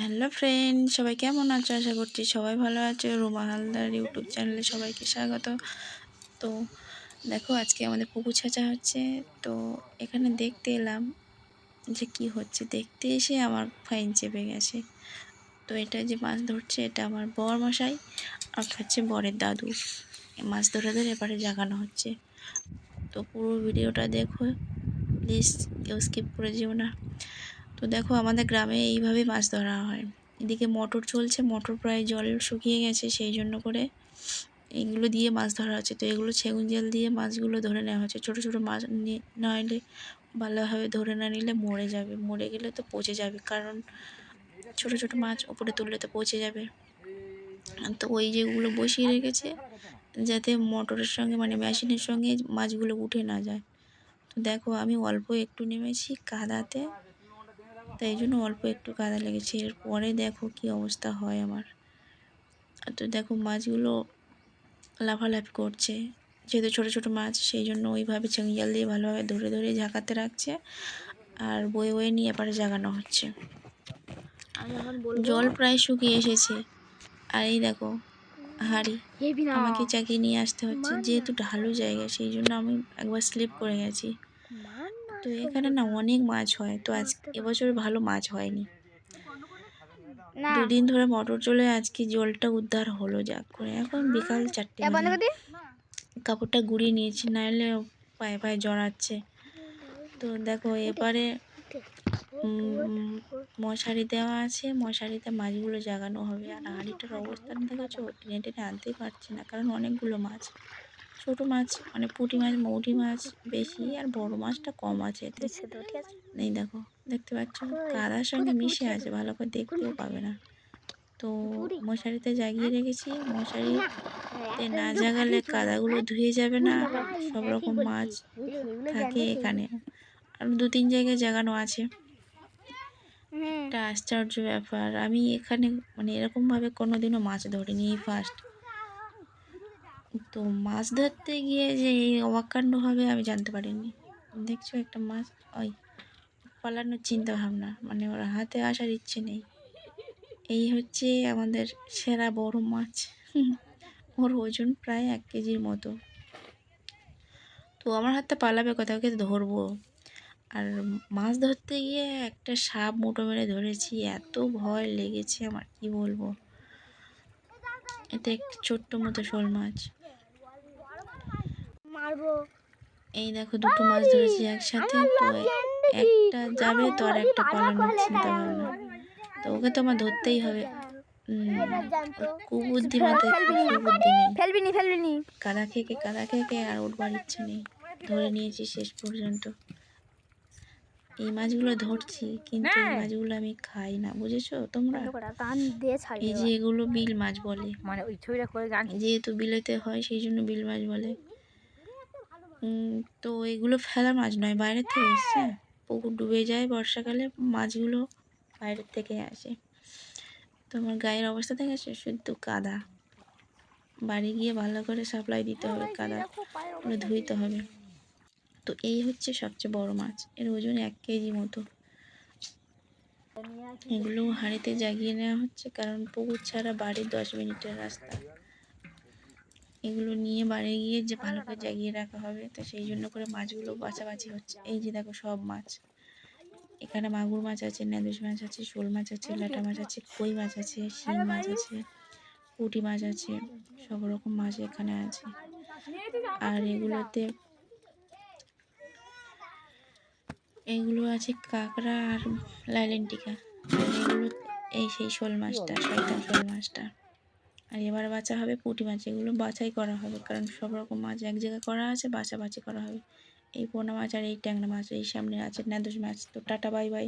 Hello friend, সবাই কেমন আছো? আশা করছি সবাই ভালো আছো। রুমা হালদার ইউটিউব চ্যানেলে সবাইকে স্বাগত। তো দেখো, আজকে আমাদের পুকুর ছাঁচা হচ্ছে। তো এখানে দেখতে এলাম যে কি হচ্ছে। দেখতে এসে আমার ফাইন চেপে গেছে। তো এটা যে মাছ ধরছে, এটা আমার বর মশাই আর হচ্ছে বরের দাদু। মাছ ধরে ধরে এবারে জাগানো হচ্ছে। তো পুরো ভিডিওটা দেখো। প্লিজ কেউ স্কিপ করে যেও না। তো দেখো আমাদের গ্রামে এইভাবে মাছ ধরা হয়। এদিকে মোটর চলছে, মোটর প্রায় জল শুকিয়ে গেছে, সেই জন্য করে এইগুলো দিয়ে মাছ ধরা হচ্ছে। তো এগুলো সেগুন জল দিয়ে মাছগুলো ধরে নেওয়া হচ্ছে। ছোটো ছোটো মাছ না হলে ভালোভাবে ধরে না নিলে মরে যাবে। মরে গেলে তো পচে যাবে, কারণ ছোটো ছোটো মাছ ওপরে তুললে তো পচে যাবে। তো ওই যেগুলো বসিয়ে রেখেছে যাতে মোটরের সঙ্গে মানে মেশিনের সঙ্গে মাছগুলো উঠে না যায়। তো দেখো আমি অল্প একটু নেমেছি কাদাতে। তাই জন্য অল্প একটু কাদা লেগেছে। এরপরে দেখো কি অবস্থা হয় আমার। তো দেখো মাছগুলো লাফালাফি করছে। যেহেতু ছোটো ছোটো মাছ সেই জন্য ওইভাবে চেঙ্গি জাল দিয়ে ভালোভাবে ধরে ধরে ঝাঁকাতে রাখছে। আর বয়ে বয়ে নিয়ে এপারে জাগানো হচ্ছে। জল প্রায় শুকিয়ে এসেছে। আর এই দেখো হাড়ি। আমাকে চাকিয়ে নিয়ে আসতে হচ্ছে। যেহেতু ঢালু জায়গা সেই জন্য আমি একবার স্লিপ করে গেছি। তো এখানে না অনেক মাছ হয়। তো আজ এবছর ভালো মাছ হয়নি। দুদিন ধরে মটর চলে আজকে জলটা উদ্ধার হলো যাক করে। এখন বিকাল চারটে। কাপড়টা গুড়িয়ে নিয়েছি নাহলে পায়ে পায়ে জড়াচ্ছে তো দেখো এবারে মশারি দেওয়া আছে। মশারিতে মাছগুলো জাগানো হবে। আর হাঁড়িটার অবস্থান দেখেছ? টেনে টেনে আনতেই পারছি না কারণ অনেকগুলো মাছ। ছোটো মাছ মানে পুঁটি মাছ মৌটি মাছ বেশি আর বড় মাছটা কম আছে এতে। এই দেখো দেখতে পাচ্ছ? কাদার সঙ্গে মিশে আছে ভালো করে দেখতেও পাবে না। তো মশারিতে জাগিয়ে রেখেছি মশারিতে না জাগালে কাদাগুলো ধুয়ে যাবে না সব রকম মাছ থাকে এখানে। আর দু তিন জায়গায় জাগানো আছে। একটা আশ্চর্য ব্যাপার আমি এখানে মানে এরকমভাবে কোনো দিনও মাছ ধরিনি ফার্স্ট তো মাছ ধরতে গিয়ে যে এই অবাকাণ্ড হবে আমি জানতে পারিনি। দেখছ একটা মাছ, ওই পালানোর চিন্তা ভাবনা মানে ওর হাতে আসার ইচ্ছে নেই। এই হচ্ছে আমাদের সেরা বড় মাছ। ওর ওজন প্রায় এক কেজির মতো। তো আমার হাতটা পালাবে কোথাও ওকে ধরবো। আর মাছ ধরতে গিয়ে একটা সাপ মুঠো মেরে ধরেছি, এত ভয় লেগেছে, আমার কি বলব? এতে একটি ছোট্ট মতো শোল মাছ। এই দেখো দুটো মাছ ধরেছি একসাথে তো একটা যাবে তো আর একটা পালানোর চিন্তা ভাবনা। তো ওকে তো আমার ধরতেই হবে। কুবুদ্ধি মাথায় কোনো সুবুদ্ধি নেই। ফেলবি নি ফেলবি নি। কাদা খেকে কাদা খেকে আর উঠবার ইচ্ছে নেই। ধরে নিয়েছি শেষ পর্যন্ত। এই মাছগুলো ধরছি কিন্তু এই মাছগুলো আমি খাই না বুঝেছ তোমরা? এই যে এগুলো বিল মাছ বলে। মানে ওই ছবিটা করে যেহেতু বিলেতে হয় সেই জন্য বিল মাছ বলে। তো এগুলো ফেলা মাছ নয় বাইরের থেকে এসছে। পুকুর ডুবে যায় বর্ষাকালে মাছগুলো বাইরের থেকে আসে। তো আমার গায়ের অবস্থা দেখেছ শুধু কাদা। বাড়ি গিয়ে ভালো করে সাপ্লাই দিতে হবে কাদা। ওগুলো ধুইতে হবে। তো এই হচ্ছে সবচেয়ে বড় মাছ। এর ওজন এক কেজি মতো। এগুলো হাঁড়িতে জাগিয়ে নেওয়া হচ্ছে কারণ পুকুর ছাড়া বাড়ির দশ মিনিটের রাস্তা। এগুলো নিয়ে বাড়ি গিয়ে যে ভালো করে জাগিয়ে রাখা হবে তো সেই জন্য করে মাছগুলো বাছাবাছি হচ্ছে। এই যে দেখো সব মাছ। এখানে মাগুর মাছ আছে নেদুস মাছ আছে শোল মাছ আছে ল্যাটা মাছ আছে কই মাছ আছে শিং মাছ আছে পুঁটি মাছ আছে সব রকম মাছ এখানে আছে। আর এগুলোতে এগুলো আছে কাঁকড়া আর লাইলেন্টিকা আর এগুলো এই সেই শোল মাছটা শয়তান শোল মাছটা। আর এবার বাছা হবে পুঁটি মাছ, এগুলো বাছাই করা হবে, কারণ সব রকম মাছ এক জায়গায় করা আছে বাছা বাছি করা হবে। এই পোনা মাছ আর এই ট্যাংরা মাছ, এই সামনে আছে নাদুস মাছ, তো টাটা, বাই বাই।